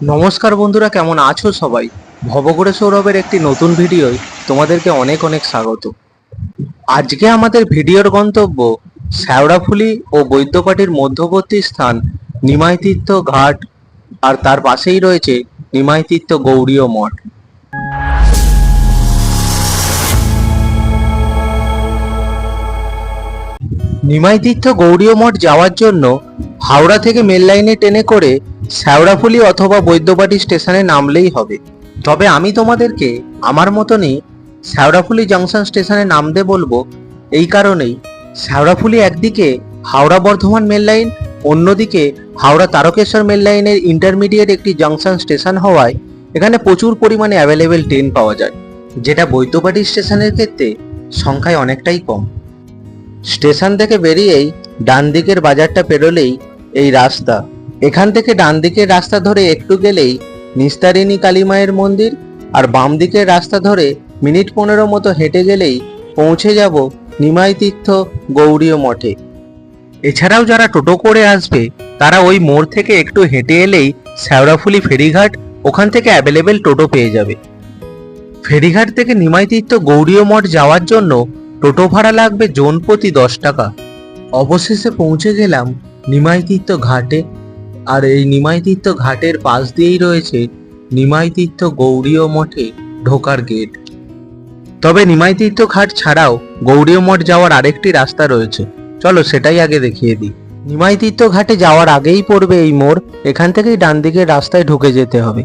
নমস্কার বন্ধুরা, কেমন আছো সবাই? ভবঘুরে সৌরভের একটি নতুন ভিডিওয় তোমাদেরকে অনেক অনেক স্বাগত। আজকে আমাদের ভিডিওর গন্তব্য শ্যাওড়াফুলি ও বৈদ্যপাটির মধ্যবর্তী স্থান নিমাইতীর্থ ঘাট, আর তার পাশেই রয়েছে নিমাইতীর্থ গৌড়ীয় মঠ। নিমাইতীর্থ গৌরীয় মঠ যাওয়ার জন্য হাওড়া থেকে মেল লাইনে ট্রেনে করে শ্যাওড়াফুলি অথবা বৈদ্যবাটি স্টেশনে নামলেই হবে। তবে আমি তোমাদেরকে আমার মতনই শ্যাওড়াফুলি জংশন স্টেশনে নামতে বলব। এই কারণেই শ্যাওড়াফুলি একদিকে হাওড়া বর্ধমান মেল লাইন অন্যদিকে হাওড়া তারকেশ্বর মেল লাইনের ইন্টারমিডিয়েট একটি জংশন স্টেশন হওয়ায় এখানে প্রচুর পরিমাণে অ্যাভেলেবেল ট্রেন পাওয়া যায়, যেটা বৈদ্যবাটি স্টেশনের ক্ষেত্রে সংখ্যায় অনেকটাই কম। স্টেশন থেকে বেরিয়েই ডান দিকের বাজারটা পেরোলেই এই রাস্তা। এখান থেকে ডান দিকের রাস্তা ধরে একটু গেলেই নিস্তারিণী কালীমায়ের মন্দির আর বাম দিকের রাস্তা ধরে মিনিট পনেরো মতো হেঁটে গেলেই পৌঁছে যাব নিমাই তীর্থ গৌড়ীয় মঠে। এছাড়াও যারা টোটো করে আসবে, তারা ওই মোড় থেকে একটু হেঁটে এলেই শ্যাওড়াফুলি ফেরিঘাট ওখান থেকে অ্যাভেলেবেল টোটো পেয়ে যাবে। ফেরিঘাট থেকে নিমাই তীর্থ গৌড়ীয় মঠ যাওয়ার জন্য টোটো ভাড়া লাগবে জন প্রতি দশ টাকা। অবশেষে পৌঁছে গেলাম নিমাইতীর্থ ঘাটে। আর এই নিমাইতীর্থ ঘাটের পাশ দিয়েই রয়েছে নিমাইতীর্থ গৌড়ীয় মঠে ঢোকার গেট। তবে নিমাইতীর্থ ঘাট ছাড়াও গৌড়ীয় মঠ যাওয়ার আরেকটি রাস্তা রয়েছে। চলো সেটাই আগে দেখিয়ে দিই। নিমাইতীর্থ ঘাটে যাওয়ার আগেই পড়বে এই মোড়, এখান থেকেই ডান দিকের রাস্তায় ঢুকে যেতে হবে।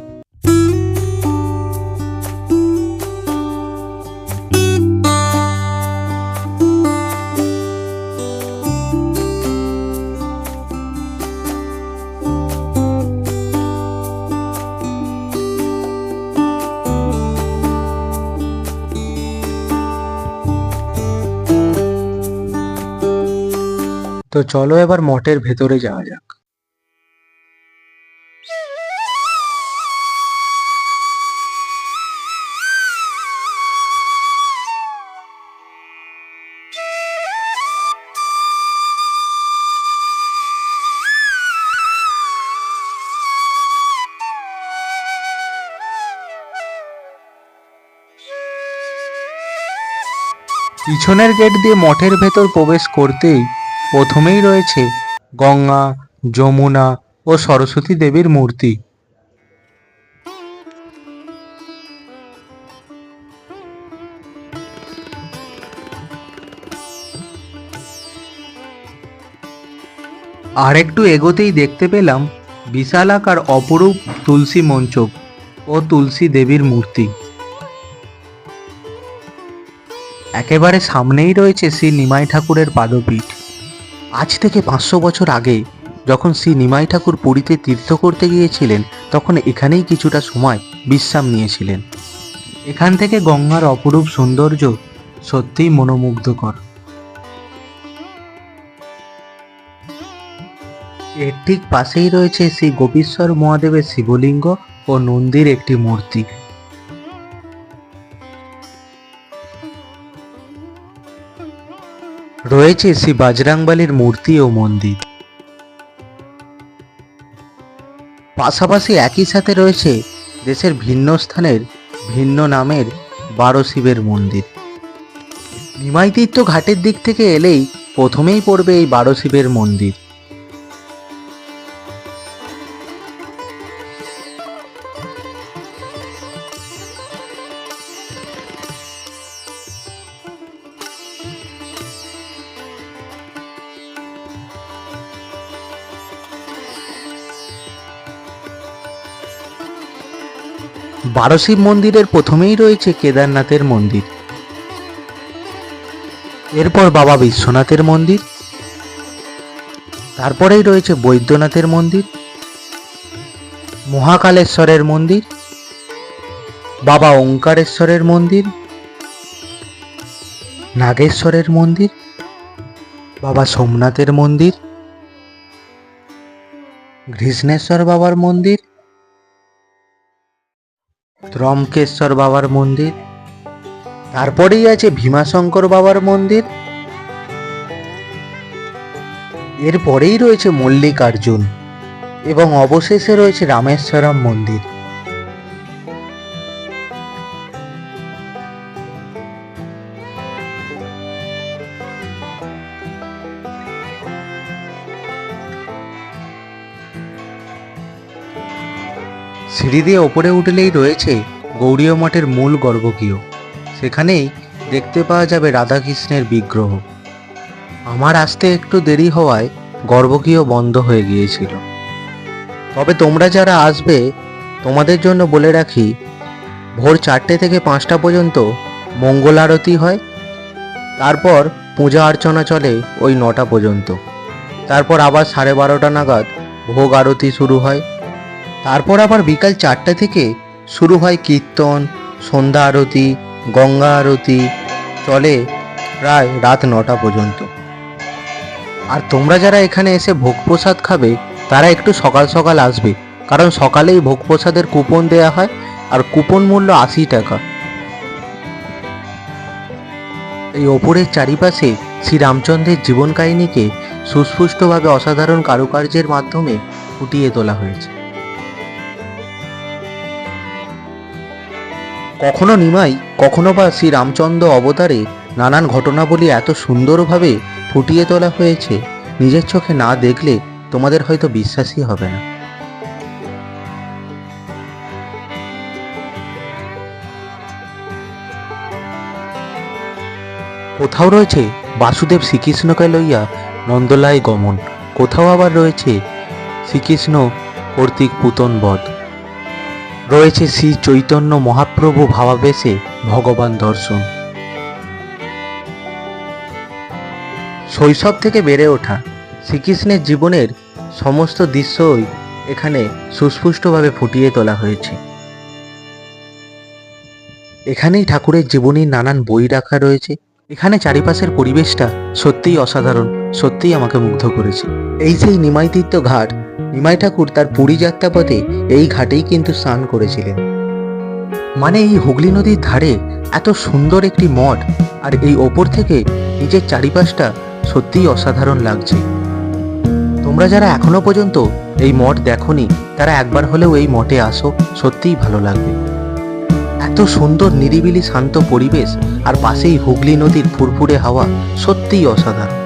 তো চলো এবার মঠের ভেতরে যাওয়া যাক। পিছনের গেট দিয়ে মঠের ভেতর প্রবেশ করতেই প্রথমেই রয়েছে গঙ্গা, যমুনা ও সরস্বতী দেবীর মূর্তি। আর একটু এগোতেই দেখতে পেলাম বিশাল আকার অপরূপ তুলসী মঞ্চক ও তুলসী দেবীর মূর্তি। একেবারে সামনেই রয়েছে শ্রী নিমাই ঠাকুরের পাদপীঠ। আজ থেকে পাঁচশো বছর আগে যখন শ্রী নিমাই ঠাকুর পুরীতে তীর্থ করতে গিয়েছিলেন, তখন এখানেই কিছুটা সময় বিশ্রাম নিয়েছিলেন। এখান থেকে গঙ্গার অপরূপ সৌন্দর্য সত্যিই মনোমুগ্ধকর। এর ঠিক পাশেই রয়েছে শ্রী গোপীশ্বর মহাদেবের শিবলিঙ্গ ও নন্দীর একটি মূর্তি। রয়েছে শ্রী বাজরাংবালির মূর্তি ও মন্দির। পাশাপাশি একই সাথে রয়েছে দেশের ভিন্ন স্থানের ভিন্ন নামের বারো শিবের মন্দির। নিমাইতীর্থ ঘাটের দিক থেকে এলেই প্রথমেই পড়বে এই বারো শিবের মন্দির। বারোশিব মন্দিরের প্রথমেই রয়েছে কেদারনাথের মন্দির। এরপর বাবা বিশ্বনাথের মন্দির। তারপরেই রয়েছে বৈদ্যনাথের মন্দির। মহাকালেশ্বরের মন্দির। বাবা ওঙ্কারেশ্বরের মন্দির। নাগেশ্বরের মন্দির। বাবা সোমনাথের মন্দির। ঘৃষ্ণেশ্বর বাবার মন্দির। ত্রম্কেশ্বর বাবার মন্দির, তারপরেই আছে ভীমাশঙ্কর বাবার মন্দির, এরপরেই রয়েছে মল্লিকার্জুন এবং অবশেষে রয়েছে রামেশ্বরম মন্দির। সিঁড়ি দিয়ে ওপরে উঠলেই রয়েছে গৌরীয় মঠের মূল গর্ভগৃহ। সেখানেই দেখতে পাওয়া যাবে রাধাকৃষ্ণের বিগ্রহ। আমার আসতে একটু দেরি হওয়ায় গর্ভগৃহ বন্ধ হয়ে গিয়েছিল। তবে তোমরা যারা আসবে, তোমাদের জন্য বলে রাখি, ভোর চারটে থেকে পাঁচটা পর্যন্ত মঙ্গল আরতি হয়, তারপর পূজা অর্চনা চলে ওই নটা পর্যন্ত। তারপর আবার সাড়ে বারোটা নাগাদ ভোগ আরতি শুরু হয়। তারপর আবার বিকাল চারটে থেকে শুরু হয় কীর্তন, সন্ধ্যা আরতি, গঙ্গা আরতি, চলে প্রায় রাত নটা পর্যন্ত। আর তোমরা যারা এখানে এসে ভোগ প্রসাদ খাবে, তারা একটু সকাল সকাল আসবে, কারণ সকালেই ভোগ প্রসাদের কুপন দেওয়া হয়, আর কুপন মূল্য আশি টাকা। এই ওপরের চারিপাশে শ্রী রামচন্দ্রের জীবন কাহিনীকে সুস্পষ্টভাবে অসাধারণ কারুকার্যের মাধ্যমে ফুটিয়ে তোলা হয়েছে। কখনো নিমাই, কখনো বা শ্রী রামচন্দ্র অবতারে নানান ঘটনাবলী এত সুন্দরভাবে ফুটিয়ে তোলা হয়েছে, নিজের চোখে না দেখলে তোমাদের হয়তো বিশ্বাসই হবে না। কোথাও রয়েছে বাসুদেব শ্রীকৃষ্ণকে লইয়া নন্দলায় গমন, কোথাও আবার রয়েছে শ্রীকৃষ্ণ কর্তৃক পুতন বধ। রয়েছে শ্রী চৈতন্য মহাপ্রভু ভাবাবেশে ভগবান দর্শন। শৈশব থেকে বেড়ে ওঠা শ্রীকৃষ্ণের জীবনের সমস্ত দৃশ্যই এখানে সুস্পষ্টভাবে ফুটিয়ে তোলা হয়েছে। এখানেই ঠাকুরের জীবনীর নানান বই রাখা রয়েছে। এখানে চারিপাশের পরিবেশটা সত্যিই অসাধারণ, সত্যিই আমাকে মুগ্ধ করেছে। এই সেই নিমাইতীর্থ ঘাট নিমাই ঠাকুর তার পুরী যাত্রাপথে এই ঘাটেই কিন্তু স্নান করেছিলেন। মানে এই হুগলি নদীর ধারে এত সুন্দর একটি মঠ আর এই ওপর থেকে নিজের চারিপাশটা সত্যিই অসাধারণ লাগছে। তোমরা যারা এখনও পর্যন্ত এই মঠ দেখোনি, তারা একবার হলেও এই মঠে আসো, সত্যিই ভালো লাগবে। এত সুন্দর নিরিবিলি শান্ত পরিবেশ আর পাশেই হুগলি নদীর ফুরফুরে হাওয়া সত্যিই অসাধারণ।